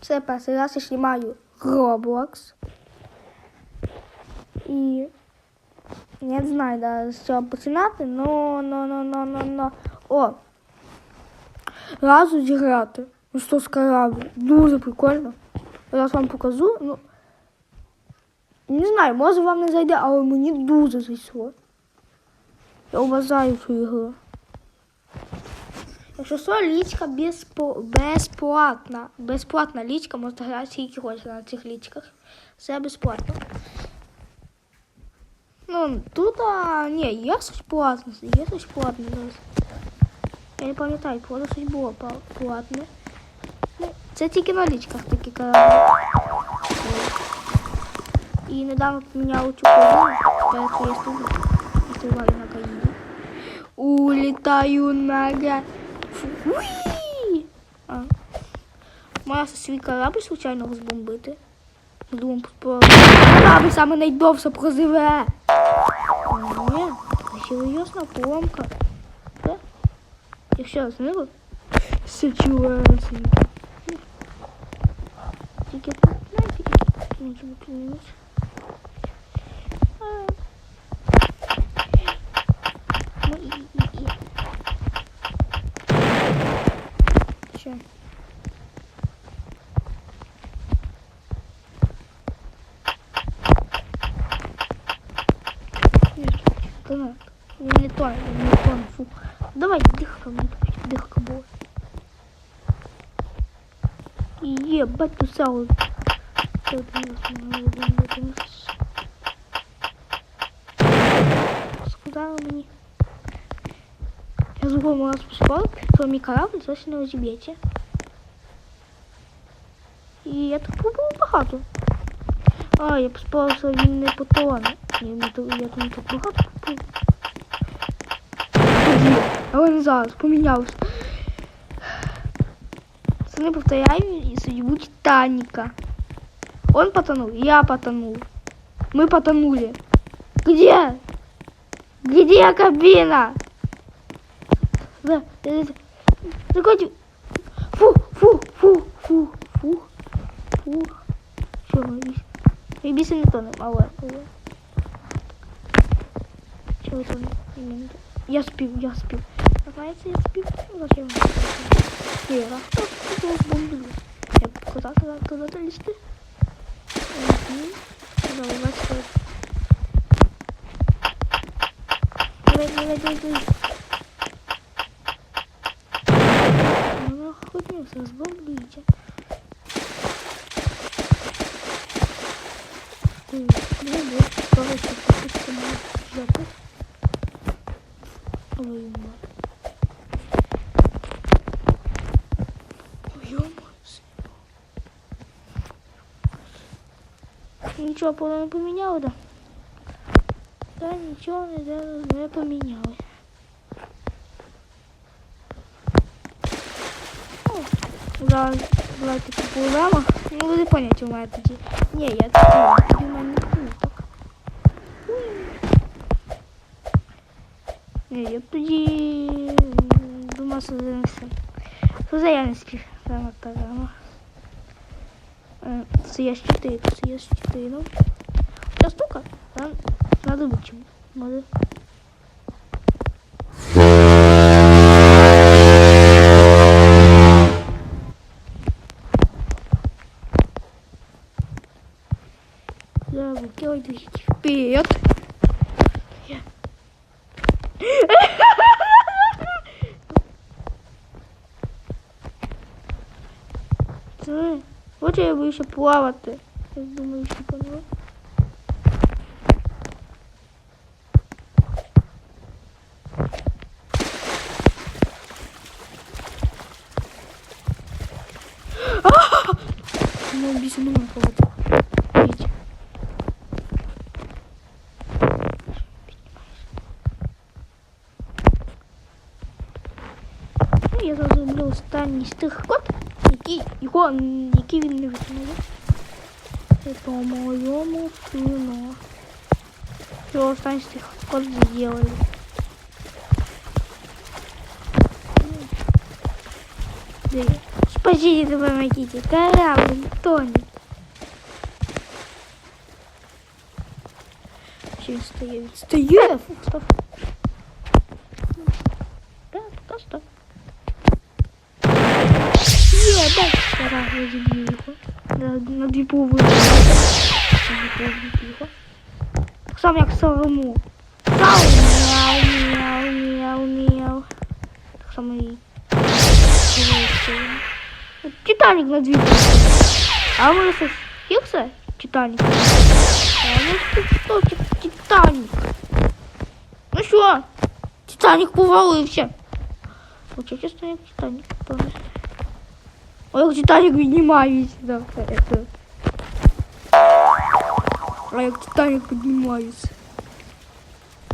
Це перший раз я знімаю Roblox. І я не знаю, да, з чого починати, но, но, но, но, но, но. О! Разу зіграти. Ну що з кораблі. Дуже прикольно. Зараз вам покажу. Ну, не знаю, може вам не зайде, але мені дуже зайшло. Я вважаю цю ігру. Якщо що, лічка безпо... безплатна. Безплатна лічка, можете грати скільки хочете на цих лічках. Все безплатно. Ну, тут, а, ні, є щось платне, є щось платне. Я не пам'ятаю, правда, щось було платне. Ну, це тільки на лічках такі кораблі. І недавно поміняли цю країну, поэтому я стою, на країні. Улетаю на га... Уи! А. Мала свій корабль случайно розбомбити. Думав, про корабль саме найдовше прозиве. Ні, серйозна поломка. Це? Я все раз Все Серйозно. Тільки, тільки, тільки, тільки, тільки, тільки, Ебать, tu сау. Сказала мені. Я з другого раз поспав, що мій корабль зовсім не розіб'ється. І я так пробував багато. А, я поспав, що він не потоне. Я, не, то- я там так багато попив. Тоді, але не зараз, помінявся. Це не повторяю і судьбу Титаника. Он потонул, я потонул. Мы потонули. Где? Где кабина? Да, да, да. Заходи. Фу, фу, фу, фу, фу, фу. Что мы Я більше не тону, але. Чого то не Я спів, я спів. Знаєте, я спів. Зачем? Віра. Хто тут бомблю? Я куди туди, туди залізти? Угу. Давай, бачите. Давай, давай, давай, давай. Ну, охотнился, сбомблите. Ой, давай, давай, короче, попытка моя жопы. Ой, мать. Ой, ё-моё Нічого поки не поміняли, да? Да, нічого не, де- не поміняли. О, зараз давайте попливемо. Ну, ви поняття у мене тоді. Ні, я тоді, тоді в мене не так. Ні, я б тоді м, думав, що занесе. Що за я не спів? Саме програма. Це я 4, це я 4, ну. Ця штука, там надо вичим. Може. Да, выкидывайте вперед. Я. Це, от я боюся плавати. Я думаю, що поняла. Ну, більше не можу плавати. Дивіться. Ну, я зараз зроблю останній з тих код, який, його, м, який він не виконує. Це по-моєму фіно. Все, останній з тих код зробили. Де я? Спасите, помогите. Корабль тонет. Все, стою. Стою. Фу, дай стара розіб'ю його. На, на дві половини. На дві половини його. Так само як сорому. Сау, мяу, мяу, мяу, мяу. Так само і. Титанік на дві половини. А може це Хілса? Титанік. А ну тут що, Ті- Титанік? Ну що? Титанік повалився. Хоча чесно, як Титанік повністю. Ой, як Титанік піднімається. Да, это. А як Титанік піднімається.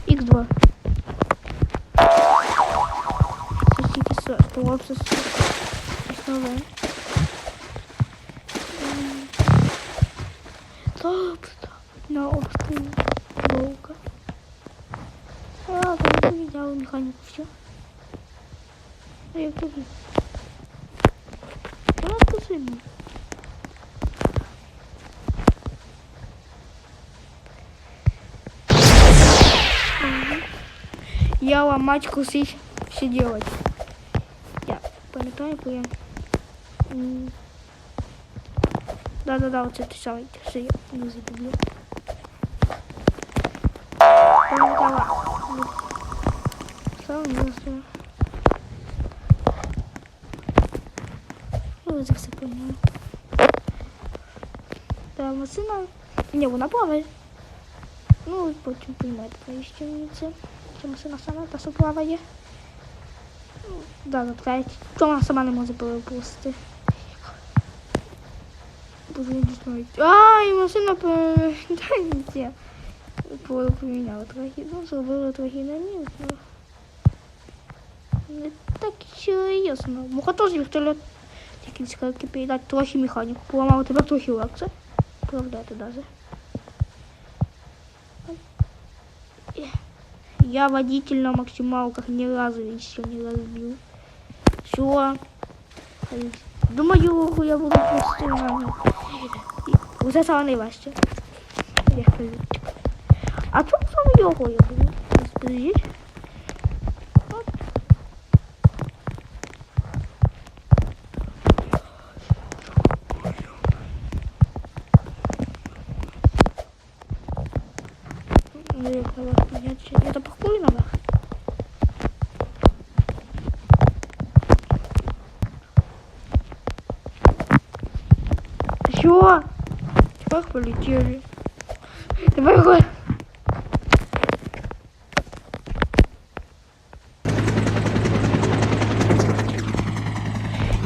Х2. Це тільки с- то це с- основне. М. Стоп, стоп. На острові Волка. А, там не видела механику, все. А як тобі? Мені. Мгм. Я ломать, кусить, все делать. Я пам'ятаю, бо я... Да-да-да, вот это самое, все, я не забыл. Пам'ятала. Сам не знаю. Ну, ви це все поняли Та машина... Ні, вона плаває. Ну, ви потім поймете, навіщо мені це. Ця машина сама та що плаває. Ну, да, да, чому вона сама не може перепустити. Боже, я не знаю. А, і машина поміняла. Поміняла трохи. Ну, зробила трохи на мінус, ну. Не так і серйозно. Муха теж вертольот. Тільки скільки передати трохи механіку. Поламав тебе трохи легше. Правда, это даже. Я водитель на максималках ни разу еще не разбил. Все. Думаю, я буду просто. Вот это найважче. Я кажу. А тут сам його я буду. Подождіть. От. Ну, я хотела понять, это похуй надо? Чё? Как полетели? Давай, давай.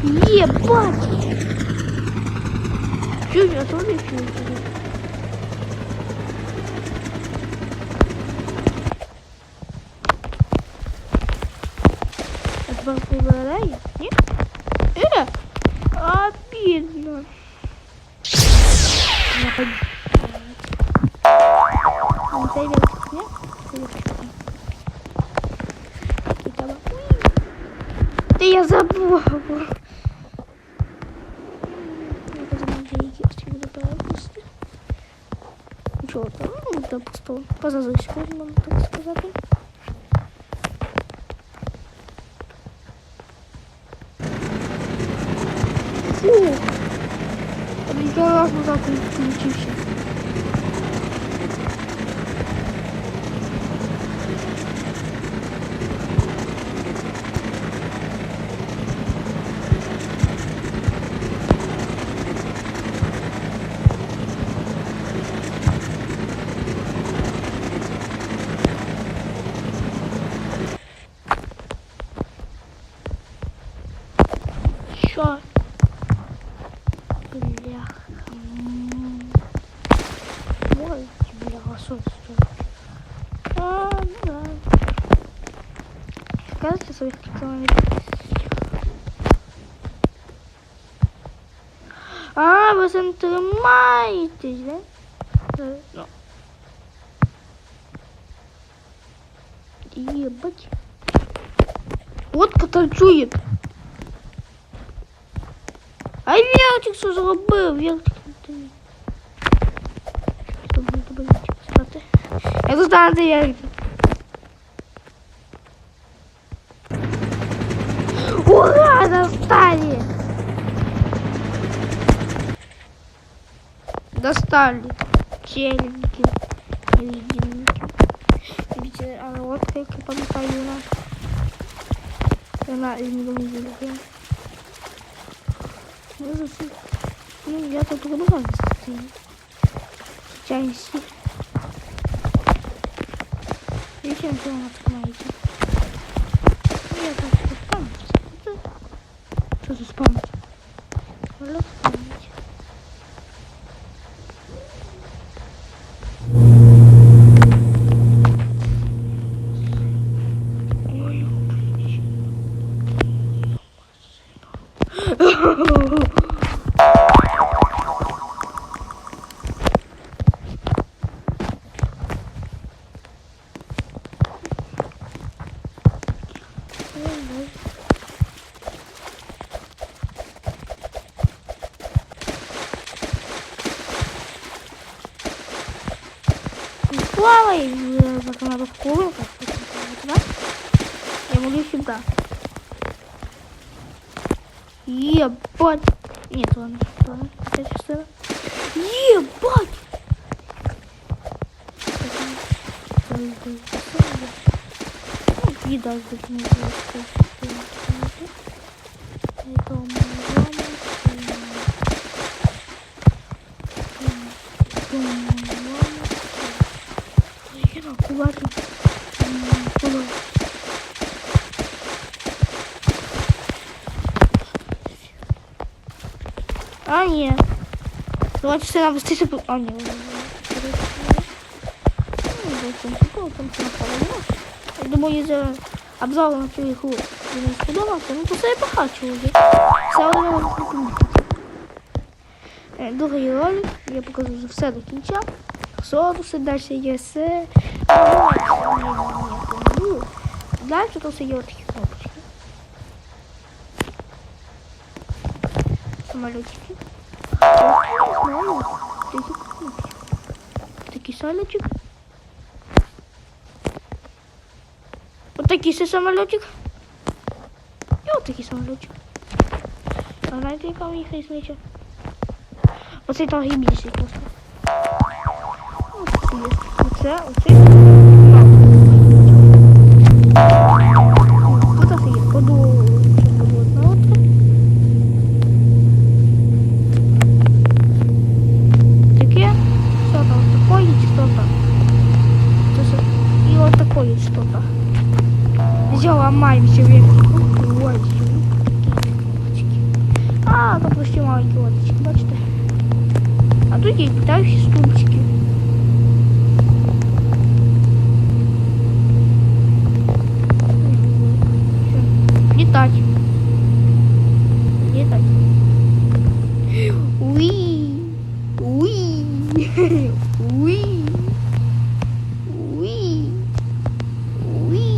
Ебать! Чё, я тоже чё? Это попадает? Нет? Э! Обидно Я пойду. Он заявился, нет? Заявился. Какие-то вот- Да я забыла. Я подумала, я її хотів до перепусти. Нічого, там, ну, да, просто позазиську, можна так сказати. Я раз назад включився. Що? Бляха. м. Ой, бляха, що це? А, ну да. Кажется, своих километров. А, ви там тримаєтесь, да? Ну. Ебать. Вот танцует. А Вертик що зробив? Вертик ти. Що буде Вертик спати? Я Вертик. Ура, достали! Достали. Челики. Леденники. Видите, а вот как я памятаю у нас. Она из него не видела. Ну, зачем? Ну, я тут продолжаю стоять. Чайси. Зачем вы нас знаете? Ну, я так вот там. Это- Что за спамить? Надо спамить. Ой, блин. Плавай, э, пока надо в. Да? Я буду сюда. Ебать. Нет, ладно. ладно, опять что Ебать. Еда здесь не Давайте все нам быстрее... по- А, нет. Я думаю, за обзор на цю ігру мені сподобався, ну то все я похачу вже. Все одно можна помітити. Е, Другий ролик я покажу вже все до кінця. Содуси, далі є все. Далі тут все є такі кнопочки. Самолетики. Я не знаю, такі кнопочки. Такий самолетик. Вот такий ще самолетик. І от такий самолетик. А знаєте, яка у них різниця? Оцей трохи більший просто. Ось є. Оце, оце. อุ้ยอุ้ยอุ้ย